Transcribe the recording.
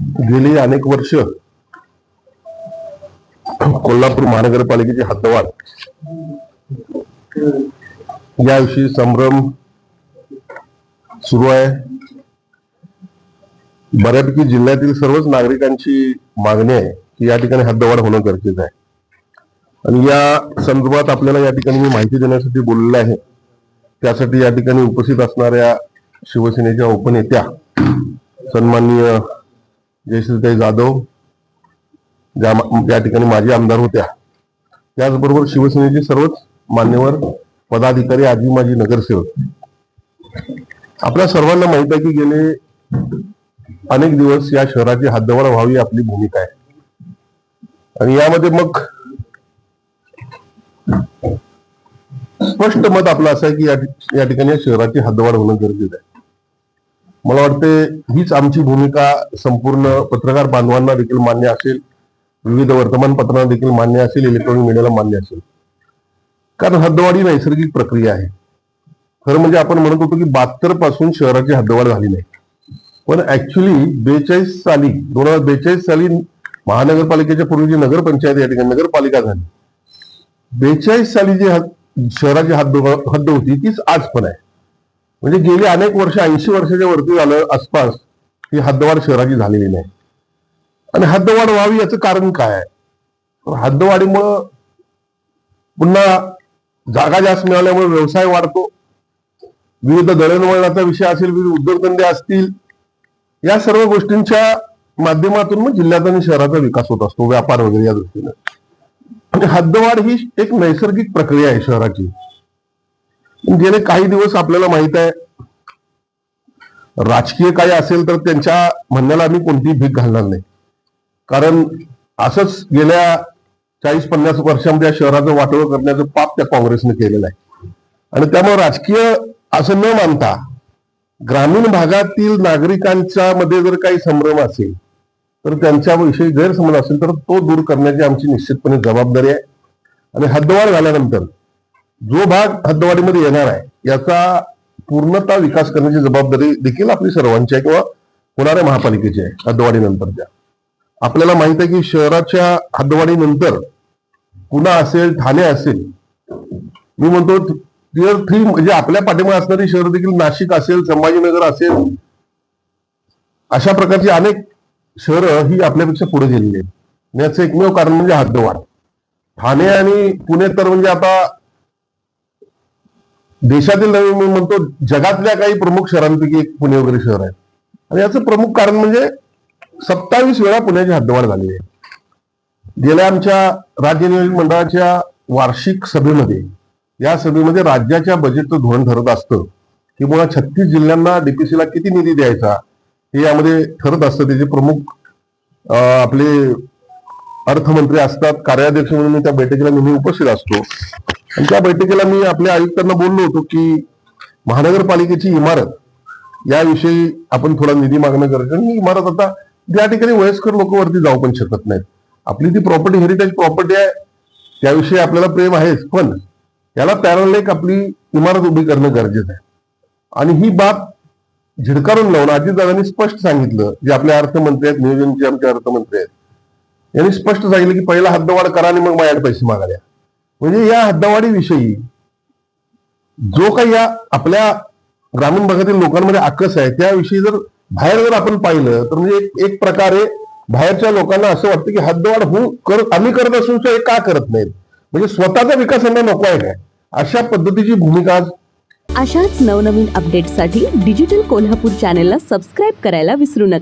गेली अनेक वर्ष कोल्हापूर महानगरपालिकेची हद्दवाढ याविषयी संभ्रम सुरू आहे. बऱ्यापैकी जिल्ह्यातील सर्वच नागरिकांची मागणी आहे की या ठिकाणी हद्दवाढ होणं गरजेचं आहे. आणि या संदर्भात आपल्याला या ठिकाणी मी माहिती देण्यासाठी बोललेलं आहे. त्यासाठी या ठिकाणी उपस्थित असणाऱ्या शिवसेनेच्या उपनेत्या सन्माननीय जयश्रीताई जाधव ज्या ज्या ठिकाणी माजी आमदार होत्या. त्याचबरोबर शिवसेनेचे सर्वच मान्यवर पदाधिकारी आजी माजी नगरसेवक. आपल्या सर्वांना माहीत आहे की गेले अनेक दिवस या शहराची हद्दवाढ व्हावी आपली भूमिका आहे. आणि यामध्ये मग स्पष्ट मत आपलं असं आहे की या या ठिकाणी या शहराची हद्दवाढ होणं गरजेचं आहे. मला वाटते हीच आमची भूमिका संपूर्ण पत्रकार बांधवांना देखील मान्य असेल. विविध वर्तमानपत्रांना देखील मान्य असेल. इलेक्ट्रॉनिक मीडियाला मान्य असेल. कारण हद्दवाढी नैसर्गिक प्रक्रिया आहे. खरं म्हणजे आपण म्हणत होतो की बहात्तरपासून शहराची हद्दवाढ झाली नाही. पण ऍक्च्युली बेचाळीस साली दोन हजार बेचाळीस साली महानगरपालिकेच्या पूर्वी जी नगरपंचायत या ठिकाणी नगरपालिका झाली. बेचाळीस साली जी शहराची हद्द हद्द होती तीच आज पण आहे. म्हणजे गेली अनेक वर्ष ऐंशी वर्षाच्या वरती झालं आसपास ही हद्दवाढ शहराची झालेली नाही. आणि हद्दवाढ व्हावी याचं कारण काय आहे? हद्दवाढीमुळं पुन्हा जागा जास्त मिळाल्यामुळे व्यवसाय वाढतो. विविध दळणवळणाचा विषय असेल विविध उद्योगधंदे असतील या सर्व गोष्टींच्या माध्यमातून मग जिल्ह्यात आणि शहराचा विकास होत असतो व्यापार वगैरे या दृष्टीने. म्हणजे आणि हद्दवाढ ही एक नैसर्गिक प्रक्रिया आहे शहराची. गेले काही दिवस आपल्याला माहीत आहे. राजकीय काही असेल तर त्यांच्या म्हणण्याला आम्ही कोणतीही भीक घालणार नाही. कारण असंच गेल्या चाळीस पन्नास वर्षामध्ये या शहराचं वाटोळ करण्याचं पाप त्या काँग्रेसने केलेलं आहे. आणि त्यामुळे राजकीय असं न मानता ग्रामीण भागातील नागरिकांच्या मध्ये जर काही संभ्रम असेल तर त्यांच्याविषयी गैरसमज असेल तर तो दूर करण्याची आमची निश्चितपणे जबाबदारी आहे. आणि हद्दवाढ झाल्यानंतर जो भाग हद्दवाडीमध्ये येणार आहे याचा पूर्णतः विकास करण्याची जबाबदारी देखील आपली सर्वांची आहे किंवा होणाऱ्या महापालिकेची आहे हद्दवाडीनंतरच्या आपल्याला माहीत आहे की शहराच्या हद्दवाडीनंतर पुणा असेल ठाणे असेल मी म्हणतो टिअर थ्री म्हणजे आपल्या पाठीमागे असणारी शहर देखील नाशिक असेल संभाजीनगर असेल अशा प्रकारची अनेक शहरं ही आपल्यापेक्षा पुढे गेलेली आहेत. याचं एकमेव कारण म्हणजे हद्दवाड ठाणे आणि पुणे तर म्हणजे आता देशातील नवीन मी म्हणतो जगातल्या काही प्रमुख शहरांपैकी एक पुणे वगैरे शहर आहे. आणि याचं प्रमुख कारण म्हणजे सत्तावीस वेळा पुण्याची हद्दवाढ झालेली आहे. गेल्या आमच्या राज्य नियोजन मंडळाच्या वार्षिक सभेमध्ये या सभेमध्ये राज्याच्या बजेटचं धोरण ठरत असतं. की मुळात छत्तीस जिल्ह्यांना डीपीसीला किती निधी द्यायचा हे यामध्ये ठरत असतं. त्याचे प्रमुख आपले अर्थमंत्री असतात कार्याध्यक्ष म्हणून मी त्या बैठकीला नेहमी उपस्थित असतो. आणि त्या बैठकीला मी आपल्या आयुक्तांना बोललो होतो की महानगरपालिकेची इमारत याविषयी आपण थोडा निधी मागणं गरजेचं आणि ही इमारत आता त्या ठिकाणी वयस्कर लोक वरती जाऊ पण शकत नाहीत. आपली ती प्रॉपर्टी हेरिटेज प्रॉपर्टी आहे त्याविषयी आपल्याला प्रेम आहेच. पण याला पॅरल एक आपली इमारत उभी करणं गरजेचं आहे. आणि ही बाब झिडकारून लावून अजितदादांनी स्पष्ट सांगितलं. जे आपले अर्थमंत्री आहेत नियोजनचे आमचे अर्थमंत्री आहेत यांनी स्पष्ट सांगितलं की पहिला हद्दवाढ करा आणि मग माझ्याकडे पैसे मागायला म्हणजे या हद्दवाढीविषयी जो काही या आपल्या ग्रामीण भागातील लोकांमध्ये आकस आहे त्याविषयी जर बाहेर जर आपण पाहिलं तर म्हणजे एक- एक प्रकारे बाहेरच्या लोकांना असं वाटतं की हद्दवाढ होऊ कर आम्ही करत असून हे का करत नाहीत? म्हणजे स्वतःचा विकास यांना नको आहे काय? अशा पद्धतीची भूमिका अशाच नवनवीन अपडेटसाठी डिजिटल कोल्हापूर चॅनेलला सबस्क्राईब करायला विसरू नका.